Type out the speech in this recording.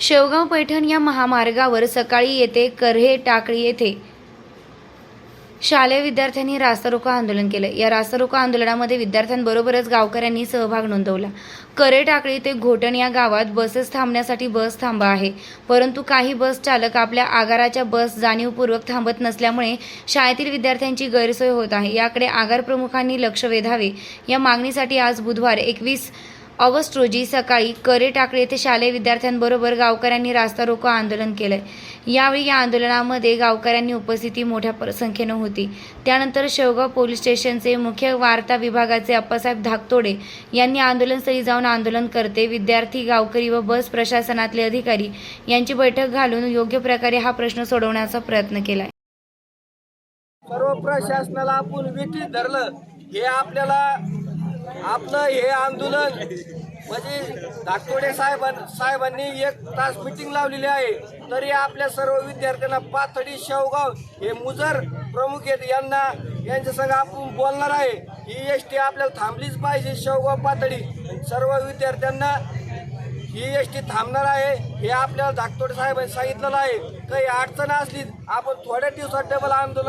शेवगाव पैठण या महामार्गावर सकाळी येथे करहे टाकळी येथे. शालेय विद्यार्थ्यांनी रास्तारोको आंदोलन केलं. या रास्तारोको आंदोलनामध्ये विद्यार्थ्यांबरोबरच गावकऱ्यांनी सहभाग नोंदवला. करे टाकळी ते घोटण या गावात बसेस थांबण्यासाठी बस थांबा आहे. परंतु काही बस चालक आपल्या आगाराच्या बस जाणीवपूर्वक थांबत नसल्यामुळे शाळेतील विद्यार्थ्यांची गैरसोय होत आहे. याकडे आगार प्रमुखांनी लक्ष वेधावे. या मागणीसाठी आज बुधवार एकवीस ऑगस्ट रोजी सकाळी करे टाकळे येथे शालेय विद्यार्थ्यांबरोबर गावकऱ्यांनी रास्ता रोको आंदोलन केलंय. यावेळी या आंदोलनामध्ये गावकऱ्यांनी उपस्थिती मोठ्या संख्येनं होती. त्यानंतर शेवगाव पोलीस स्टेशनचे मुख्य वार्ता विभागाचे अप्पासाहेब धाकतोडे यांनी आंदोलनस्थळी जाऊन आंदोलन करते. विद्यार्थी गावकरी व बस प्रशासनातले अधिकारी यांची बैठक घालून योग्य प्रकारे हा प्रश्न सोडवण्याचा प्रयत्न केलाय. सर्व प्रशासनाला आपण विटीत धरलं. हे आपल्याला आपलं हे आंदोलन म्हणजे धाकटोडे साहेबां साहेबांनी एक तास मिटिंग लावलेली आहे. तरी आपल्या सर्व विद्यार्थ्यांना पाथडी शेवगाव हे मुजर प्रमुख आहेत. यांना यांच्या संग आपण बोलणार आहे. ही एस टी आपल्याला थांबलीच पाहिजे शेवगाव पातळी सर्व विद्यार्थ्यांना ही एस टी थांबणार आहे. हे आपल्याला धाकटोडे साहेबांनी सांगितलेलं आहे. काही अडचण असली आपण थोड्या दिवसात डबल आंदोलन